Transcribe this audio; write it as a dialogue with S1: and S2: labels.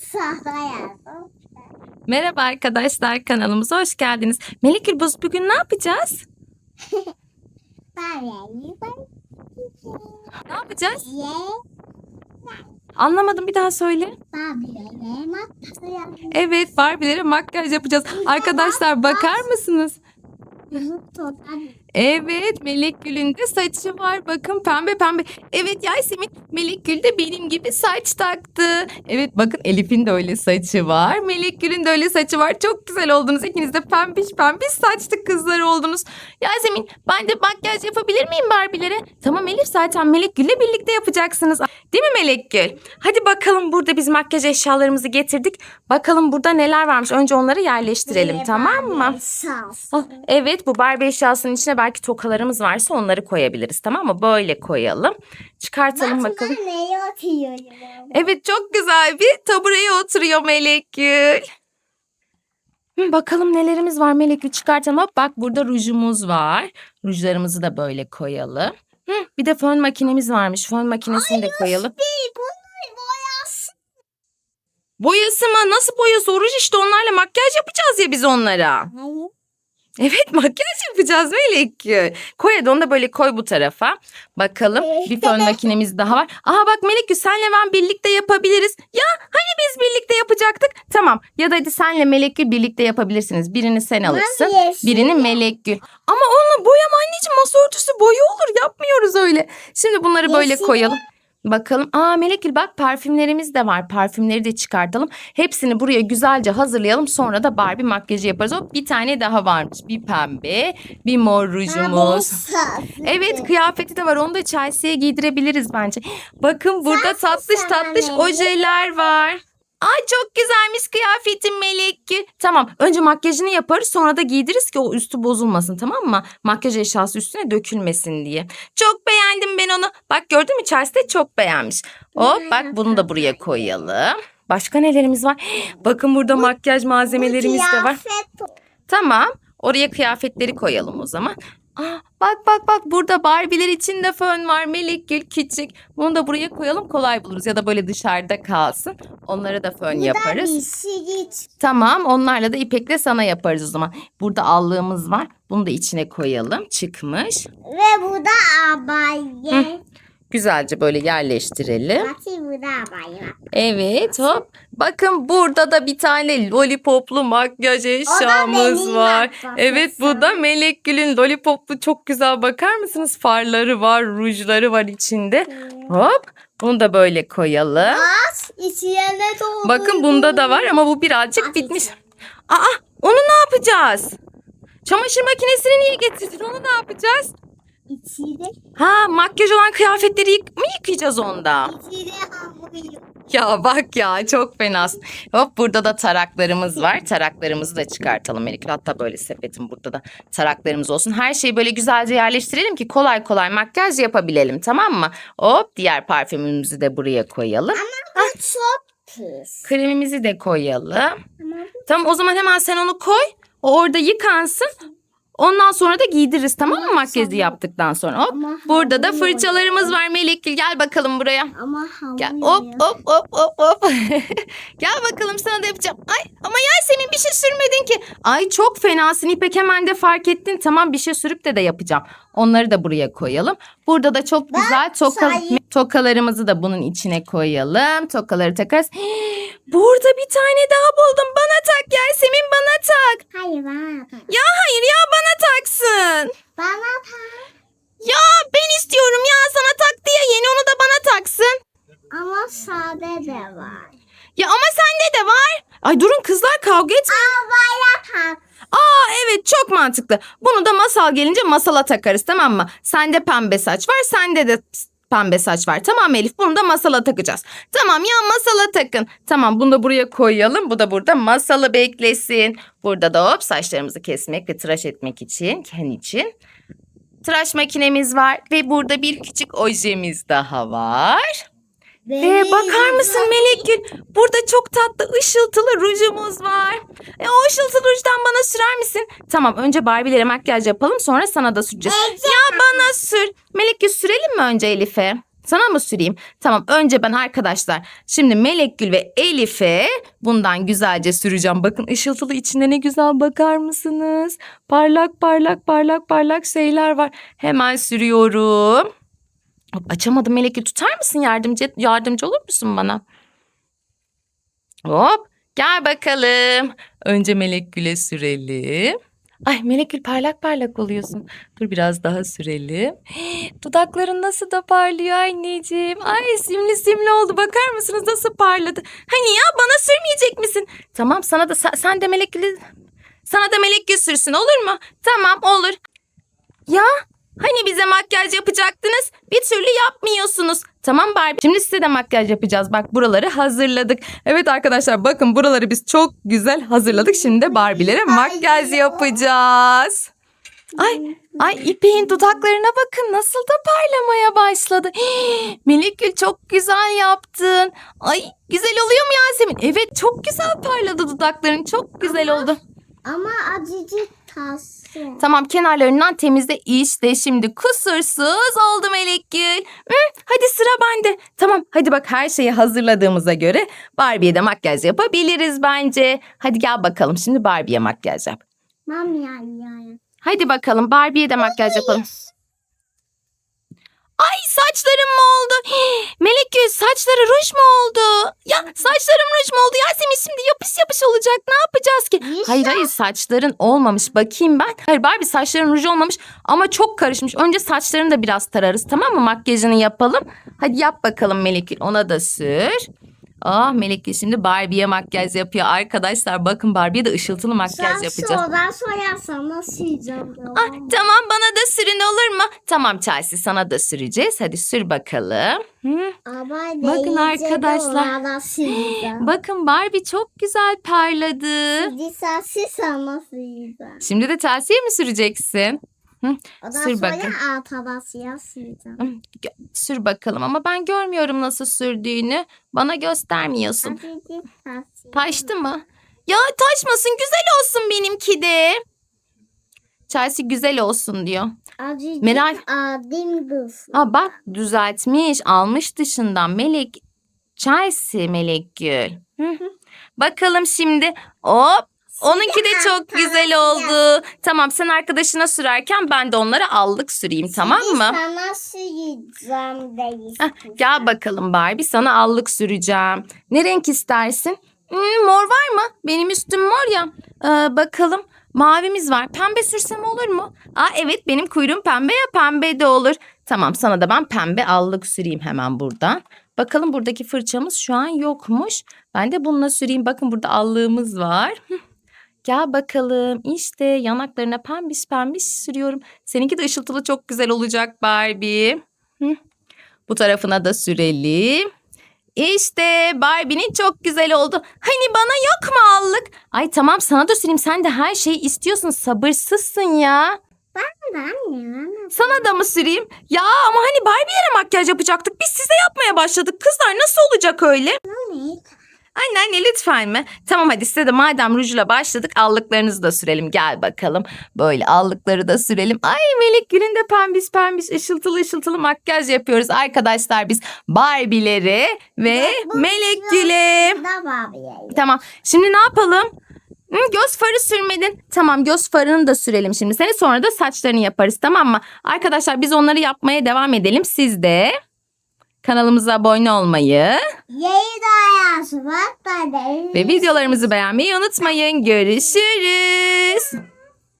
S1: sahra yazdım.
S2: Merhaba arkadaşlar kanalımıza hoş geldiniz. Melek Gülbuz bugün ne yapacağız? Ne yapacağız? Anlamadım bir daha söyle. Evet Barbie'lere makyaj yapacağız. Arkadaşlar bakar mısınız? Evet Melek Gül'ün de saçı var. Bakın pembe pembe. Evet Yasemin Melek Gül de benim gibi saç taktı. Evet bakın Elif'in de öyle saçı var. Melek Gül'ün de öyle saçı var. Çok güzel oldunuz. İkiniz de pembiş pembiş saçlı kızlar oldunuz. Yasemin ben de makyaj yapabilir miyim Barbie'lere? Tamam Elif zaten Melek Gül'le birlikte yapacaksınız. Değil mi Melek Gül? Hadi bakalım burada biz makyaj eşyalarımızı getirdik. Bakalım burada neler varmış. Önce onları yerleştirelim tamam mı? Ah, Evet bu Barbie eşyasının içine belki tokalarımız varsa onları koyabiliriz tamam mı? Böyle koyalım. Çıkartalım
S1: Bak
S2: bakalım.
S1: neye oturuyorum?
S2: Evet çok güzel bir tabureye oturuyor Melek Gül. Hı, Bakalım nelerimiz var Melek Gül çıkartalım. Bak burada rujumuz var. Rujlarımızı da böyle koyalım. Hı, bir de fön makinemiz varmış. Fön makinesini de koyalım.
S1: Bir bunun boyası.
S2: Boyası mı? Nasıl boyası? O ruj işte onlarla makyaj yapacağız ya biz onlara.
S1: Hayır.
S2: Evet makyaj yapacağız Melek. Koy hadi onu da böyle koy bu tarafa. Bakalım bir fön makinemiz daha var. Aha bak Melek senle ben birlikte yapabiliriz. Ya hani biz birlikte yapacaktık? Tamam ya da hadi senle Melek birlikte yapabilirsiniz. Birini sen alırsın. Birini Melek Gül. Ama onunla boyama anneciğim masa örtüsü boyu olur yapmıyoruz öyle. Şimdi bunları böyle koyalım. Bakalım. Aa Melek Gül bak parfümlerimiz de var. Parfümleri de çıkartalım. Hepsini buraya güzelce hazırlayalım. Sonra da Barbie makyajı yaparız. Hop bir tane daha varmış. Bir pembe, bir mor rujumuz. Evet kıyafeti de var. Onu da Chelsea'ye giydirebiliriz bence. Bakın burada tatlış tatlış ojeler var. Ay çok güzelmiş kıyafetin Melek. Tamam önce makyajını yaparız sonra da giydiririz ki o üstü bozulmasın tamam mı? Makyaj eşyası üstüne dökülmesin diye. Çok beğendim ben onu. Bak gördün mü Chelsea de çok beğenmiş. Hop bak bunu da buraya koyalım. Başka nelerimiz var? Bakın burada makyaj malzemelerimiz de var. Tamam. Oraya kıyafetleri koyalım o zaman. Aa, bak bak bak burada Barbie'ler için de fön var. Melek Gül küçük. Bunu da buraya koyalım kolay buluruz. Ya da böyle dışarıda kalsın. Onlara da fön yaparız. Tamam onlarla da İpek'le sana yaparız o zaman. Burada allığımız var. Bunu da içine koyalım. Çıkmış.
S1: Ve bu da abaye.
S2: Güzelce böyle yerleştirelim. Evet hop. Bakın burada da bir tane lollipoplu makyaj eşyamız var. Evet bu da Melek Gül'ün lollipoplu çok güzel bakar mısınız? Farları var, rujları var içinde. Hop bunu da böyle koyalım. Bakın bunda da var ama bu birazcık bitmiş. Aa onu ne yapacağız? Çamaşır makinesini niye getirdin? Onu ne yapacağız?
S1: İçine,
S2: Ha makyaj olan kıyafetleri yık mı yıkayacağız onda?
S1: hamur yok.
S2: Ya bak ya çok fenasın. Hop burada da taraklarımız var. Taraklarımızı da çıkartalım Melike. Hatta böyle sepetim burada da taraklarımız olsun. Her şeyi böyle güzelce yerleştirelim ki kolay kolay makyaj yapabilelim tamam mı? Hop diğer parfümümüzü de buraya koyalım.
S1: Bu çok pis.
S2: Kremimizi de koyalım.
S1: Ama
S2: Tamam o zaman hemen sen onu koy. O orada yıkansın. Ondan sonra da giydiririz tamam mı makyajı yaptıktan sonra. Hop.
S1: Ama
S2: Burada da fırçalarımız var Melekgül. Gel bakalım buraya.
S1: Ama
S2: Gel
S1: yok.
S2: hop hop hop hop hop. Gel bakalım sana da yapacağım. Ay ama Yasemin bir şey sürmedin ki. Ay çok fenasın İpek hemen de fark ettin. Tamam bir şey sürüp de de yapacağım. Onları da buraya koyalım. Burada da çok güzel toka, tokalarımızı da bunun içine koyalım. Tokaları takarız. Burada bir tane daha buldum. Bana tak Yasemin bana tak.
S1: Hayır bana tak.
S2: Ya hayır ya bana taksın.
S1: Bana tak.
S2: Ya ben istiyorum ya sana tak diye yeni onu da bana taksın.
S1: Ama sade de var.
S2: Ya ama sende de var. Ay durun kızlar kavga etme.
S1: Havaya tak.
S2: Aa evet çok mantıklı. Bunu da masal gelince masala takarız tamam mı? Sende pembe saç var sende de pembe saç var. Tamam Elif bunu da masala takacağız. Tamam ya masala takın. Tamam bunu da buraya koyalım. Bu da burada masalı beklesin. Burada da hop saçlarımızı kesmek ve tıraş etmek için. Ken için. Tıraş makinemiz var ve burada bir küçük ojemiz daha var. Ee, bakar mısın Melek Gül? Burada çok tatlı ışıltılı rujumuz var. E, o ışıltılı rujdan bana sürer misin? Tamam önce Barbie'lere makyaj yapalım sonra sana da süreceğiz. Ya bana sür. Melek Gül sürelim mi önce Elif'e? Sana mı süreyim? Tamam önce ben arkadaşlar şimdi Melekgül ve Elif'e bundan güzelce süreceğim. Bakın ışıltılı içinde ne güzel bakar mısınız? Parlak parlak parlak parlak şeyler var. Hemen sürüyorum. Açamadım Melekgül tutar mısın yardımcı yardımcı olur musun bana? Hop gel bakalım. Önce Melekgül'e sürelim. Ay Melekgül parlak parlak oluyorsun. Dur biraz daha sürelim. Dudakların nasıl da parlıyor anneciğim. Ay simli simli oldu. Bakar mısınız nasıl parladı? Hani ya bana sürmeyecek misin? Tamam sana da sen, de Melekgül'ü sana da Melekgül sürsün olur mu? Tamam olur. Ya hani bize makyaj yapacaktınız? Bir türlü yapmıyorsunuz. Tamam Barbie. Şimdi size de makyaj yapacağız. Bak buraları hazırladık. Evet arkadaşlar bakın buraları biz çok güzel hazırladık. Şimdi de Barbie'lere makyaj yapacağız. Ay, ay İpek'in dudaklarına bakın nasıl da parlamaya başladı. Hii, Melekgül çok güzel yaptın. Ay güzel oluyor mu Yasemin? Evet çok güzel parladı dudakların. Çok güzel oldu.
S1: Ama acıcık tatsın.
S2: Tamam kenarlarından temizle işte şimdi kusursuz oldu Melekgül. Hı, hadi sıra bende. Tamam hadi bak her şeyi hazırladığımıza göre Barbie'ye de makyaj yapabiliriz bence. Hadi gel bakalım şimdi Barbie'ye makyaj yap.
S1: Mam ya ya.
S2: Hadi bakalım Barbie'ye de makyaj yapalım. Ay saçlarım mı oldu? Hii, Melekgül saçları ruj mu oldu? Ya saçlarım ruj mu oldu? Yasemin şimdi yapış yapış olacak. Ne yapacağız ki? Hayır hayır saçların olmamış. Bakayım ben. Hayır Barbie saçların ruj olmamış ama çok karışmış. Önce saçlarını da biraz tararız tamam mı? Makyajını yapalım. Hadi yap bakalım Melekgül. Ona da sür. Ah Melekgül şimdi Barbie'ye makyaj yapıyor. Arkadaşlar bakın Barbie'ye de ışıltılı makyaj
S1: Sen
S2: yapacağız.
S1: sorudan sorarsan nasıl yiyeceğim?
S2: Ah, tamam bana da sürün olur mu? Tamam Chelsea sana da süreceğiz. Hadi sür bakalım. Hı.
S1: Ama
S2: Bakın arkadaşlar.
S1: Nasıl yiyeceğim?
S2: Bakın Barbie çok güzel parladı.
S1: Şimdi sen sen nasıl yiyeceğim?
S2: Şimdi de Chelsea'ye mi süreceksin?
S1: Ondan
S2: Sür
S1: sonra
S2: bakın.
S1: arkadaşıya süreceğim.
S2: Hı, gö- Sür bakalım ama ben görmüyorum nasıl sürdüğünü. Bana göstermiyorsun. Taştı mı? Ya taşmasın güzel olsun benimki de. Chelsea güzel olsun diyor.
S1: Acıcık
S2: Meral.
S1: adim kız.
S2: Aa bak düzeltmiş almış dışından Melek Chelsea Melek Gül. Hı. Bakalım şimdi hop onunki de çok güzel oldu. Tamam sen arkadaşına sürerken ben de onlara allık süreyim tamam mı?
S1: Sana süreceğim.
S2: Heh, gel bakalım Barbie sana allık süreceğim. Ne renk istersin? Hmm, mor var mı? Benim üstüm mor ya. Ee, bakalım mavimiz var. Pembe sürsem olur mu? Aa evet benim kuyruğum pembe ya pembe de olur. Tamam sana da ben pembe allık süreyim hemen buradan. Bakalım buradaki fırçamız şu an yokmuş. Ben de bununla süreyim. Bakın burada allığımız var. Gel bakalım. İşte yanaklarına pembiş pembiş sürüyorum. Seninki de ışıltılı çok güzel olacak Barbie. Hı. Bu tarafına da sürelim. İşte Barbie'nin çok güzel oldu. Hani bana yok mu allık? Ay tamam sana da süreyim. Sen de her şeyi istiyorsun. Sabırsızsın ya.
S1: Ben ya.
S2: Sana da mı süreyim? Ya ama hani Barbie'ye makyaj yapacaktık. Biz size yapmaya başladık. Kızlar nasıl olacak öyle?
S1: Ne?
S2: Anne anne lütfen mi? Tamam hadi size de madem rujla başladık allıklarınızı da sürelim. Gel bakalım. Böyle allıkları da sürelim. Ay Melek Gül'ün de pembiş pembiş ışıltılı ışıltılı makyaj yapıyoruz. Arkadaşlar biz Barbie'leri ve
S1: bu
S2: Melek Gül'e. Tamam şimdi ne yapalım? Hı, göz farı sürmedin. Tamam göz farını da sürelim şimdi. Seni sonra da saçlarını yaparız tamam mı? Arkadaşlar biz onları yapmaya devam edelim. Siz de kanalımıza abone olmayı
S1: bak da değil.
S2: ve videolarımızı beğenmeyi unutmayın. Görüşürüz.